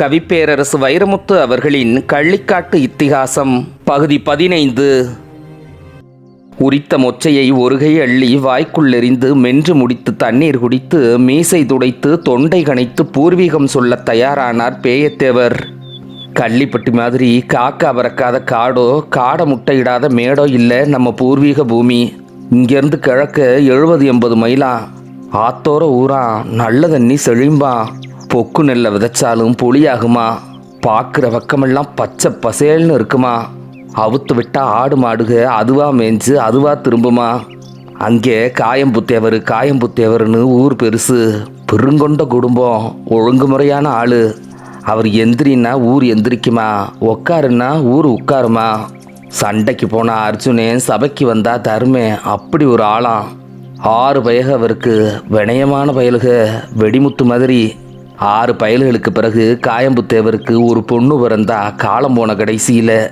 கவிப்பேரரசு வைரமுத்து அவர்களின் கள்ளிக்காட்டு இத்திகாசம் பகுதி பதினைந்து. உரித்த மொச்சையை ஒருகை அள்ளி வாய்க்குள்ளெறிந்து மென்று முடித்து தண்ணீர் குடித்து மீசை துடைத்து தொண்டை கணைத்து பூர்வீகம் சொல்ல தயாரானார் பேயத்தேவர். கள்ளிப்பட்டி மாதிரி காக்கா பறக்காத காடோ காடை முட்டையிடாத மேடோ இல்லை நம்ம பூர்வீக பூமி. இங்கேருந்து கிழக்க எழுபது எண்பது மைலா. ஆத்தோர ஊரா நல்ல தண்ணி செழிம்பா. பொக்கு நெல்லை விதைச்சாலும் புளியாகுமா? பார்க்குற பக்கமெல்லாம் பச்சை பசேல்னு இருக்குமா? அவுத்து விட்டா ஆடு மாடுக அதுவா மேய்ஞ்சு அதுவா திரும்புமா? அங்கே காயம்புத்தேவர் காயம்புத்தேவர்னு ஊர் பெருசு. பெருங்கொண்ட குடும்பம் ஒழுங்குமுறையான ஆள். அவர் எந்திரின்னா ஊர் எந்திரிக்குமா? உக்காருன்னா ஊர் உட்காருமா சண்டைக்கு போன அர்ஜுனன் சபைக்கு வந்தா தருமே அப்படி ஒரு ஆளாம். ஆறு பயக அவருக்கு வினயமான பயலுக வெடிமுத்து மாதிரி. ஆறு பயல்களுக்கு பிறகு காயம்புத்தேவருக்கு ஒரு பொண்ணு பிறந்தா காலம் போன கடைசியில்.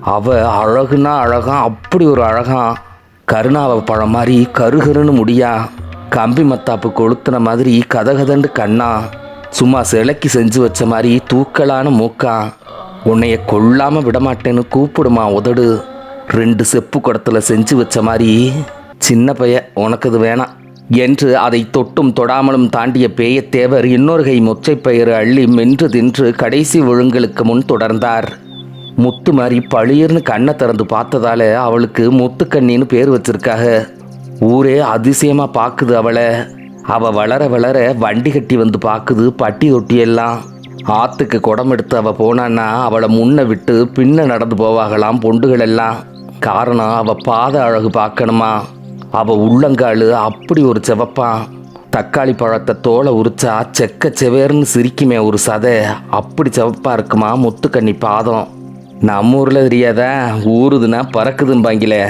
அவ அழகுனா அழகாம் அப்படி ஒரு அழகாம் கருணாவை பழம் மாதிரி கருகருன்னு முடியா கம்பி மத்தாப்பு கொளுத்துன மாதிரி கதகதண்டு கண்ணா சும்மா சிலைக்கு செஞ்சு வச்ச மாதிரி தூக்கலான மூக்கா உன்னைய கொல்லாம விடமாட்டேன்னு கூப்பிடுமா உதடு ரெண்டு செப்பு குடத்தில் செஞ்சு வச்ச மாதிரி சின்ன பைய உனக்கு இது வேணாம். என்று அதை தொட்டும் தொடாமலும் தாண்டிய பேயத்தேவர் இன்னொரு கை முச்சைப்பயிறு அள்ளி மென்று தின்று கடைசி ஒழுங்கலுக்கு முன் தொடர்ந்தார். முத்து மாதிரி பளிர்னு கண்ணை திறந்து பார்த்ததால அவளுக்கு முத்துக்கண்ணின்னு பேர் வச்சிருக்காக. ஊரே அதிசயமா பாக்குது அவளை. அவ வளர வளர வண்டி கட்டி வந்து பாக்குது பட்டி தொட்டி எல்லாம் ஆத்துக்கு குடம் எடுத்து அவ போனான்னா அவளை முன்ன விட்டு பின்ன நடந்து போவாகலாம் பொண்டுகள் எல்லாம் காரணம் அவ பாத அழகு பார்க்கணுமா? அவள் உள்ளங்காலு அப்படி ஒரு செவப்பான் தக்காளி பழத்தை தோலை உரிச்சா செக்க செவேர்னு சிரிக்குமே ஒரு சதை. அப்படி செவப்பாக இருக்குமா முத்துக்கண்ணி பாதம். நம்ம ஊரில் தெரியாதா ஊறுதுன்னா பறக்குதும்பாங்கில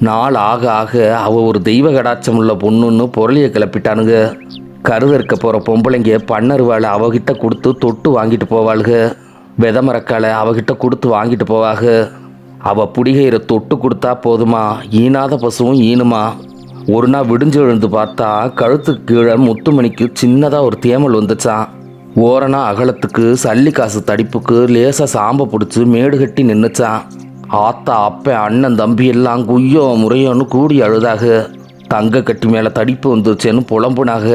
நாள் ஆக ஆக அவள் ஒரு தெய்வ கடாட்சம் உள்ள பொண்ணுன்னு பொருளியை கிளப்பிட்டானுங்க. கருதற்க போகிற பொம்பளைங்க பண்ணருவாளை அவகிட்ட கொடுத்து தொட்டு வாங்கிட்டு போவாளுக. வித மரக்காலை அவகிட்ட கொடுத்து வாங்கிட்டு போவாங்க அவ புடிகையிற தொட்டு கொடுத்தா போதுமா? ஈனாத பசுவும் ஈனுமா? ஒரு நாள் விடிஞ்சு எழுந்து பார்த்தா கழுத்துக்கு கீழே முத்துமணிக்கு சின்னதாக ஒரு தேமல் வந்துச்சான் ஓரணா அகலத்துக்கு சல்லி காசு தடிப்புக்கு லேசாக சாம்ப பிடிச்சி மேடு கட்டி நின்றுச்சான் ஆத்தா அப்ப அண்ணன் தம்பி எல்லாம் குய்யோ முறையோன்னு கூடி அழுதாக தங்க கட்டி மேலே தடிப்பு வந்துருச்சேன்னு புலம்புனாக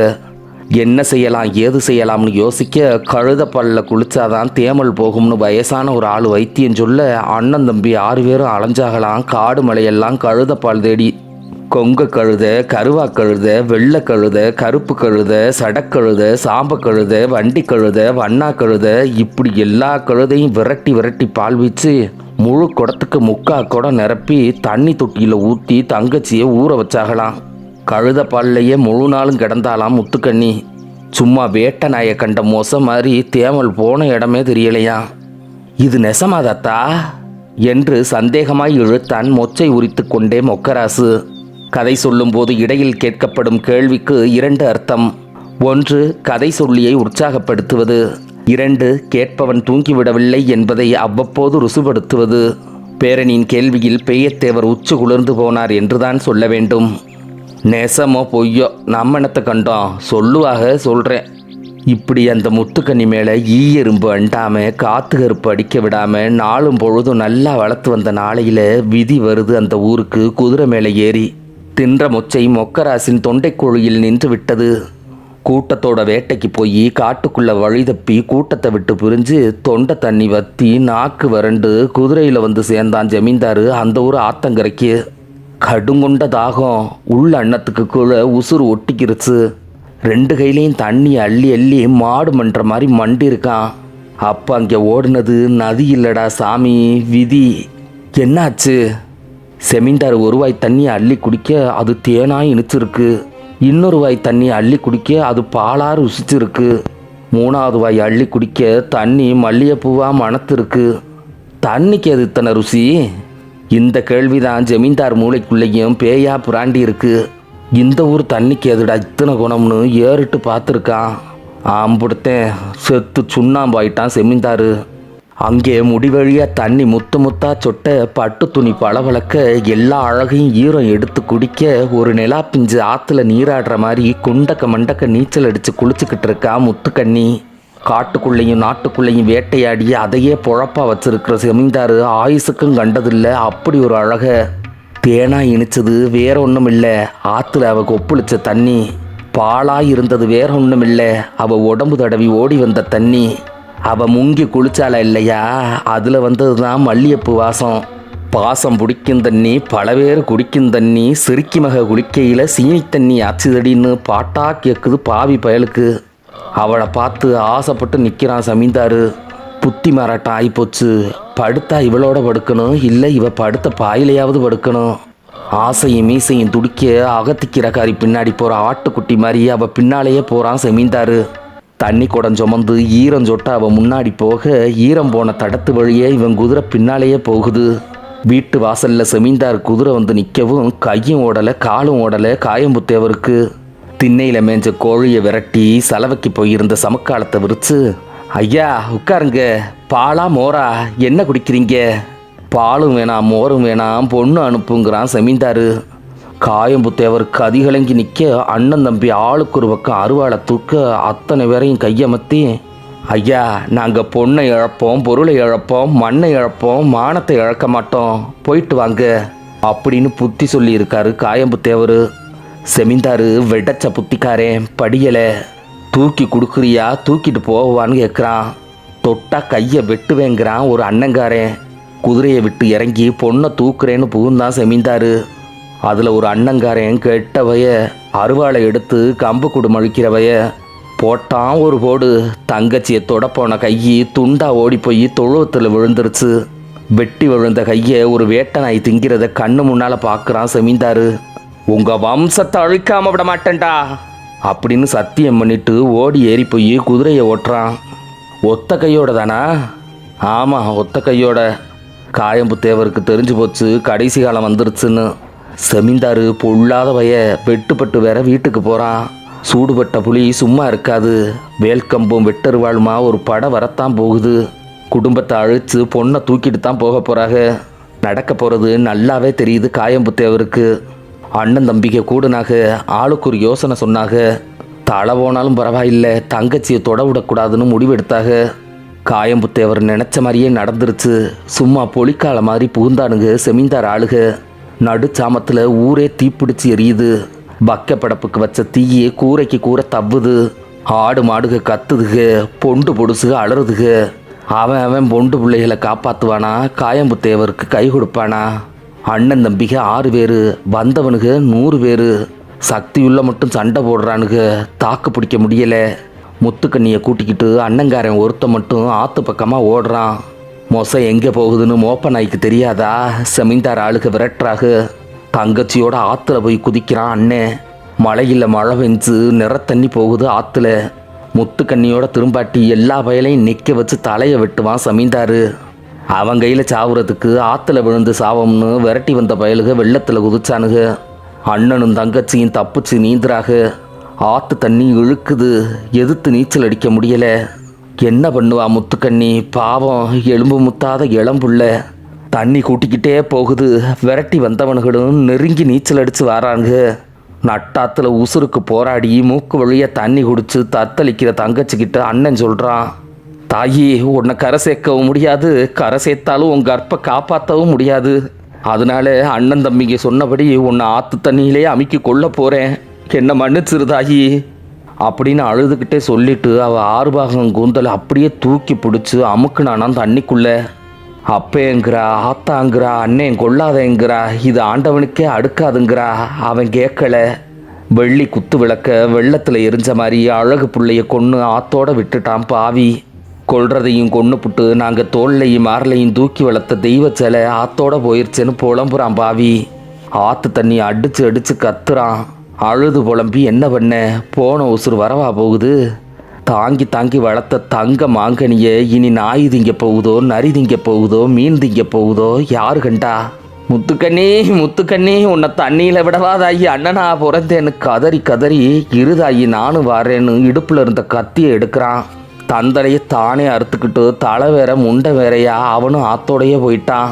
என்ன செய்யலாம் ஏது செய்யலாம்னு யோசிக்க கழுத பல்ல குளிச்சாதான் தேமல் போகும்னு வயசான ஒரு ஆள் வைத்தியம் சொல்ல அண்ணன் தம்பி ஆறு பேரும் அலைஞ்சாகலாம். காடு மலையெல்லாம் கழுத பால் தேடி. கொங்க கழுத கருவா கழுத வெள்ளை கழுத கருப்பு கழுத சடக்கழுத சாம்ப கழுத வண்டி கழுத வண்ணா கழுத இப்படி எல்லா கழுதையும் விரட்டி விரட்டி பால் வீச்சு முழு குடத்துக்கு முக்கா குடம் நிரப்பி தண்ணி தொட்டியில் ஊற்றி தங்கச்சியை ஊற வச்சாகலாம். கழுத பால்லையே முழு நாளும் கிடந்தாலாம் முத்துக்கண்ணி. சும்மா வேட்ட நாயை கண்ட மோசம் மாதிரி தேமல் போன இடமே தெரியலையா? இது நெசமாதத்தா என்று சந்தேகமாய் இழுத்தான் மொச்சை உரித்து கொண்டே மொக்கராசு. கதை சொல்லும்போது இடையில் கேட்கப்படும் கேள்விக்கு இரண்டு அர்த்தம். ஒன்று கதை சொல்லியை உற்சாகப்படுத்துவது. இரண்டு கேட்பவன் தூங்கிவிடவில்லை என்பதை அவ்வப்போது ருசுபடுத்துவது. பேரனின் கேள்வியில் பெய்யத்தேவர் உச்சு குளிர்ந்து போனார் என்றுதான் சொல்ல வேண்டும். நெசமோ பொய்யோ நம்ம என்னத்தை கண்டோம்? சொல்லுவாக சொல்கிறேன் இப்படி அந்த முத்துக்கண்ணி மேலே ஈ எறும்பு அண்டாமல் காத்து கருப்பு அடிக்க விடாமல் நாளும் பொழுதும் நல்லா வளர்த்து வந்த நாளையில் விதி வருது அந்த ஊருக்கு குதிரை மேலே ஏறி. தின்ற மொச்சை மொக்கராசின் தொண்டைக்குழியில் நின்று விட்டது. கூட்டத்தோட வேட்டைக்கு போய் காட்டுக்குள்ளே வழி தப்பி கூட்டத்தை விட்டு பிரிஞ்சு தொண்டை தண்ணி வத்தி நாக்கு வறண்டு குதிரையில் வந்து சேர்ந்தான் ஜமீன்தார் அந்த ஊர் ஆத்தங்கரைக்கு. கடுங்குண்ட தாகம் உள்ள அன்னத்துக்கு கூட உசுறு ஒட்டிக்கிருச்சு. ரெண்டு கையிலையும் தண்ணி அள்ளி அள்ளி மாடு மன்ற மாதிரி மண்டி இருக்கான் அப்போ அங்கே ஓடினது நதி இல்லடா சாமி விதி. என்னாச்சு? செமிண்டார் ஒரு வாய் தண்ணி அள்ளி குடிக்க அது தேனாய் இனிச்சிருக்கு. இன்னொரு வாய் தண்ணி அள்ளி குடிக்க அது பாலாறு ருசிச்சிருக்கு. மூணாவது வாய் அள்ளி குடிக்க தண்ணி மல்லிகைப்பூவாக மணத்திருக்கு. தண்ணிக்கு அது இத்தனை ருசி? இந்த கேள்விதான் ஜமீன்தார் மூளைக்குள்ளேயும் பேயா புராண்டி இருக்கு இந்த ஊர் தண்ணிக்கு எதுடா இத்தனை குணம்னு ஏறிட்டு பார்த்துருக்கான். ஆம்படுத்தேன் செத்து சுண்ணாம்பாயிட்டான் செமிந்தாரு அங்கே முடிவழியாக தண்ணி முத்து முத்தா சொட்ட பட்டு துணி பளபளக்க எல்லா அழகையும் ஈரம் எடுத்து குடிக்க ஒரு நிலா பிஞ்சு ஆற்றுல நீராடுற மாதிரி குண்டக்க மண்டக்க நீச்சல் அடித்து குளிச்சுக்கிட்டு இருக்கா முத்துக்கண்ணி. காட்டுக்குள்ளேயும் நாட்டுக்குள்ளேயும் வேட்டையாடி அதையே பொழப்பாக வச்சிருக்கிற செமிந்தாரு ஆயுசுக்கும் கண்டதில்லை. அப்படி ஒரு அழக தேனா இனிச்சது வேற ஒன்றும் இல்லை ஆற்றுல அவ கொப்புளிச்ச தண்ணி பாலாக இருந்தது வேற ஒன்றும் இல்லை அவள் உடம்பு தடவி ஓடி வந்த தண்ணி அவள் முங்கி குளிச்சால இல்லையா? அதில் வந்தது தான் மல்லிகைப்பூ வாசம். பாசம் பிடிக்கும் தண்ணி பல பேர் குடிக்கும் தண்ணி சிரிக்கி மக குளிக்கையில் சீனி தண்ணி ஆச்சுதடின்னு பாட்டா கேட்குது பாவி பயலுக்கு. அவளை பார்த்து ஆசைப்பட்டு நிற்கிறான் சமீந்தாரு. புத்தி மாறாட்டம் ஆகிப்போச்சு படுத்தா இவளோட படுக்கணும். இல்லை இவ படுத்த பாயிலையாவது படுக்கணும். ஆசையும் மீசையும் துடிக்க அகத்திக்கிறக்காரி பின்னாடி போகிற ஆட்டுக்குட்டி மாதிரி அவள் பின்னாலேயே போகிறான் செமீந்தாரு. தண்ணி குடம் சுமந்து ஈரம் சொட்ட அவள் முன்னாடி போக ஈரம் போன தடத்து வழியே இவன் குதிரை பின்னாலேயே போகுது. வீட்டு வாசலில் செமீந்தார் குதிரை வந்து நிற்கவும் கையும் ஓடலை காலும் ஓடலை காயம்புத்தேவருக்கு திண்ணையில் மேஞ்ச கோழியை விரட்டி சலவைக்கு போயிருந்த சமக்காலத்தை விரிச்சு ஐயா உட்காருங்க. பாலா மோரா என்ன குடிக்கிறீங்க? பாலும் வேணாம் மோரும் வேணாம் பொண்ணு அனுப்புங்கிறான் செமீந்தாரு. காயம்புத்தேவருக்கு அதிகலங்கி நிற்க அண்ணன் தம்பி ஆளுக்கு ஒரு பக்கம் அருவாளை தூக்க அத்தனை பேரையும் கையமத்தி ஐயா நாங்கள் பொண்ணை இழப்போம் பொருளை இழப்போம் மண்ணை இழப்போம் மானத்தை இழக்க மாட்டோம். போயிட்டு வாங்க. அப்படின்னு புத்தி சொல்லியிருக்காரு காயம்புத்தேவர். செமிந்தாரு வெட்டச்ச புத்திக்காரன் படியலை தூக்கி கொடுக்குறியா தூக்கிட்டு போவான்னு கேட்குறான் தொட்டா கையை வெட்டுவேங்கிறான் ஒரு அண்ணங்காரன் குதிரையை விட்டு இறங்கி பொண்ணை தூக்குறேன்னு புகுந்தான் செமிந்தாரு. அதில் ஒரு அண்ணங்காரன் கெட்டவைய அருவாளை எடுத்து கம்பு குடு மழிக்கிறவைய போட்டான் ஒரு போடு. தங்கச்சியை தொடப்போன போன கையை துண்டா ஓடி போய் தொழுவத்தில் விழுந்துருச்சு. வெட்டி விழுந்த கையை ஒரு வேட்டை நாய் திங்கிறத கண்ணு முன்னால் பார்க்குறான் செமிந்தாரு. உங்கள் வம்சத்தை அழிக்காம விட மாட்டேன்டா. அப்படின்னு சத்தியம் பண்ணிட்டு ஓடி ஏறி போய் குதிரையை ஓட்டுறான். ஒத்த கையோட தானா ஆமாம் ஒத்த கையோட. காயம்புத்தேவருக்கு தெரிஞ்சு போச்சு கடைசி காலம் வந்துருச்சுன்னு. செமிந்தாரு பொல்லாத வய வெட்டுப்பட்டு வேற வீட்டுக்கு போகிறான் சூடுபட்ட புலி சும்மா இருக்காது. வேல்கம்பும் வெட்டருவாளுமா ஒரு படம் வரத்தான் போகுது. குடும்பத்தை அழிச்சு பொண்ணை தூக்கிட்டு தான் போக போகிறாங்க நடக்க போகிறது நல்லாவே தெரியுது காயம்புத்தேவருக்கு அண்ணன் தம்பிக்கு கூடுனாக ஆளுக்கு ஒரு யோசனை சொன்னாங்க தலை போனாலும் பரவாயில்லை தங்கச்சியை தொட விடக்கூடாதுன்னு முடிவெடுத்தாக காயம்புத்தேவர் நினச்ச மாதிரியே நடந்துருச்சு. சும்மா பொலிக்கால மாதிரி புகுந்தானுங்க செமிந்தார் ஆளுக. நடுச்சாமத்தில் ஊரே தீப்பிடிச்சு எரியுது. பக்க படப்புக்கு வச்ச தீயே கூரைக்கு கூரை தவ்வுது. ஆடு மாடுக கத்துதுக பொண்டு பொடுசுக அலறுதுக. அவன் அவன் பொண்டு பிள்ளைகளை காப்பாற்றுவானா காயம்புத்தேவருக்கு கை கொடுப்பானா? அண்ணன் தம்பிக ஆறு பேர் வந்தவனுக நூறு பேர் சக்தியுள்ள மட்டும் சண்டை போடுறானுக்கு தாக்கு பிடிக்க முடியல. முத்துக்கண்ணியை கூட்டிக்கிட்டு அண்ணங்காரன் ஒருத்த மட்டும் ஆத்து பக்கமாக ஓடுறான். மொசை எங்கே போகுதுன்னு மோப்ப நாய்க்கு தெரியாதா? செமிந்தார் ஆளுக விரட்டுறாக. தங்கச்சியோட ஆற்றுல போய் குதிக்கிறான் அண்ணன் மழையில் மழை பெஞ்சு நிறத்தண்ணி போகுது ஆற்றுல முத்துக்கண்ணியோட திரும்பாட்டி எல்லா வயலையும் நிற்க வச்சு தலையை வெட்டுவான் சமீந்தாரு அவன் கையில் சாவுறதுக்கு ஆற்றுல விழுந்து சாவம்னு விரட்டி வந்த பயலுக வெள்ளத்தில் குதிச்சானுங்க அண்ணனும் தங்கச்சியும் தப்பிச்சு நீந்துறாக. ஆற்று தண்ணி இழுக்குது எதிர்த்து நீச்சல் அடிக்க முடியலை. என்ன பண்ணுவா முத்துக்கண்ணி? பாவம் எலும்பு முத்தாத இளம்புள்ள தண்ணி கூட்டிக்கிட்டே போகுது. விரட்டி வந்தவனுகளும் நெருங்கி நீச்சல் அடித்து வராங்க நட்டாத்தில் உசுருக்கு போராடி மூக்கு வழியாக தண்ணி குடித்து தத்தளிக்கிற தங்கச்சிக்கிட்ட அண்ணன் சொல்கிறான் தாயி உன்னை கரை சேர்க்கவும் முடியாது. கரை சேர்த்தாலும் உன் கற்பை காப்பாற்றவும் முடியாது. அதனால அண்ணன் தம்பிங்க சொன்னபடி உன்னை ஆற்று தண்ணியிலே அமுக்கி கொள்ள போகிறேன் என்ன மன்னிச்சிரு தாயி. அப்படின்னு அழுதுகிட்டே சொல்லிட்டு அவள் ஆறுபாகம் கூந்தலை அப்படியே தூக்கி பிடிச்சி அமுக்குனானான் தண்ணிக்குள்ளே. அப்பேங்கிறா ஆத்தாங்கிறா அண்ணன் கொள்ளாதேங்கிறா இது ஆண்டவனுக்கே அடுக்காதுங்கிறா அவன் கேட்கல. வெள்ளி குத்து விளக்க வெள்ளத்தில் எரிஞ்ச மாதிரி அழகு புள்ளைய கொன்று ஆத்தோட விட்டுட்டான் பாவி. கொல்றதையும் கொன்று புட்டு நாங்கள் தோல்லையும் மாரலையும் தூக்கி வளர்த்த தெய்வ சிலை ஆத்தோட போயிருச்சேன்னு புலம்புறான் பாவி. ஆத்து தண்ணி அடிச்சு அடிச்சு கத்துறான். அழுது புலம்பி என்ன பண்ண? போன உசுறு வரவா போகுது? தாங்கி தாங்கி வளர்த்த தங்க மாங்கனியை இனி நாய் திங்க போகுதோ நரி திங்க போகுதோ மீன் திங்க போகுதோ யாரு கண்டா? முத்துக்கண்ணி முத்துக்கண்ணி உன்னை தண்ணியில் விடவாதாயி அண்ணனா பிறந்தேன்னு கதறி கதறி இருதாயி நானும் வரேன்னு இடுப்பில் இருந்த கத்தியை எடுக்கிறான். தந்தலையை தானே அறுத்துக்கிட்டு தலை வேற முண்டை வேறையா அவனும் ஆத்தோடையே போயிட்டான்.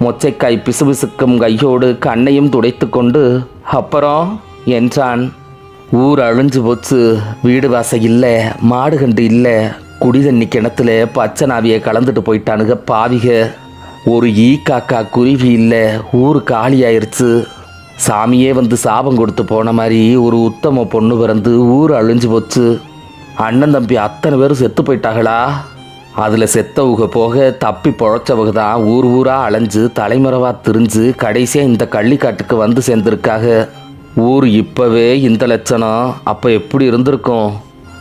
மொச்சைக்காய் பிசுபிசுக்கும் கையோடு கண்ணையும் துடைத்து கொண்டு அப்புறம்? என்றான். ஊர் அழிஞ்சு போச்சு வீடு வாசல் இல்லை மாடு கண்டு இல்லை குடிதண்ணி கிணத்துல பச்சை நாவியை கலந்துட்டு போயிட்டானுங்க பாவிக. ஒரு ஈ காக்கா குருவி இல்லை ஊர் காலியாயிருச்சு. சாமியே வந்து சாபம் கொடுத்து போன மாதிரி ஒரு உத்தம பொண்ணு பிறந்து ஊர் அழிஞ்சு போச்சு. அண்ணன் தம்பி அத்தனை பேரும் செத்து போயிட்டாங்களா அதில் செத்தவுக போக தப்பி பொழைச்சவுக தான் ஊர் ஊராக அலைஞ்சு தலைமறைவாக திரிஞ்சு கடைசியாக இந்த கள்ளிக்காட்டுக்கு வந்து சேர்ந்துருக்காக. ஊர் இப்போவே இந்த லட்சணம். அப்போ எப்படி இருந்திருக்கும்?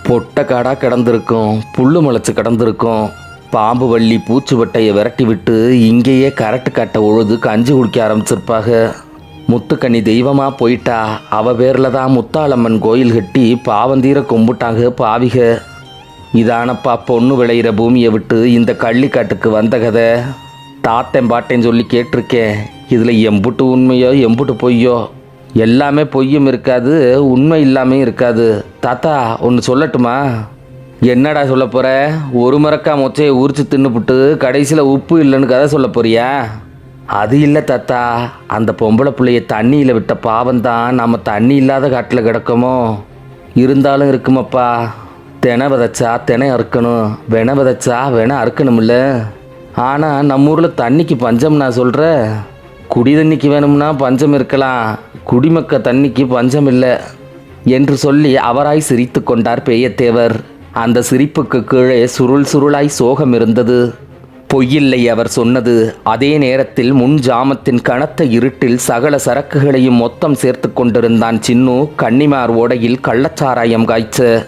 பொட்டை காடாக கிடந்திருக்கும் புல்லு முளைச்சி கிடந்திருக்கும். பாம்பு வள்ளி பூச்சிவட்டையை விரட்டி விட்டு இங்கேயே கரட்டு கட்டை உழுது கஞ்சி குடிக்க ஆரம்பிச்சிருப்பாங்க முத்துக்கண்ணி தெய்வமாக போயிட்டா அவ பேரில் தான் முத்தாளம்மன் கோயில் கட்டி பாவந்தீர கும்பிட்டாங்க பாவிக. இதானப்பா பொண்ணு விளையிற பூமியை விட்டு இந்த கள்ளிக்காட்டுக்கு வந்த கதை. தாத்தன் பாட்டேன் சொல்லி கேட்டிருக்கேன் இதில் எம்புட்டு உண்மையோ எம்புட்டு பொய்யோ? எல்லாமே பொய்யும் இருக்காது உண்மை இல்லாமே இருக்காது. தாத்தா ஒன்று சொல்லட்டுமா? என்னடா சொல்ல போகிற ஒரு மரக்கா மொச்சையை உரிச்சு தின்னுப்புட்டு கடைசியில் உப்பு இல்லைன்னு கதை சொல்ல போறியா? அது இல்லை தாத்தா. அந்த பொம்பளை பிள்ளைய தண்ணியில் விட்ட பாவம் தான் நம்ம தண்ணி இல்லாத காட்டில் கிடக்கமோ? இருந்தாலும் இருக்குமப்பா. தினை விதைச்சா தினை அறுக்கணும். வென விதைச்சா வென அறுக்கணும்ல. ஆனால் நம்ம ஊரில் தண்ணிக்கு பஞ்சம் நான் சொல்கிற குடி தண்ணிக்கு வேணும்னா பஞ்சம் இருக்கலாம். குடிமக்க தண்ணிக்கு பஞ்சம் இல்லை. என்று சொல்லி அவராய் சிரித்து கொண்டார் பெய்யத்தேவர் அந்த சிரிப்புக்கு கீழே சுருள் சுருளாய் சோகம் இருந்தது பொய்யில்லை அவர் சொன்னது. அதே நேரத்தில் முன் ஜாமத்தின் கனத்த இருட்டில் சகல சரக்குகளையும் மொத்தம் சேர்த்து கொண்டிருந்தான் சின்னு கன்னிமார் ஓடையில் கள்ளச்சாராயம் காய்ச்ச.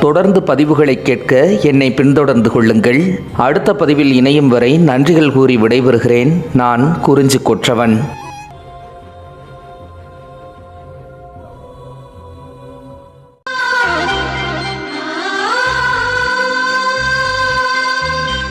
தொடர்ந்து பதிவுகளை கேட்க என்னை பின்தொடர்ந்து கொள்ளுங்கள். அடுத்த பதிவில் இணையும் வரை நன்றிகள் கூறி விடைபெறுகிறேன். நான் குறிஞ்சி கொற்றவன்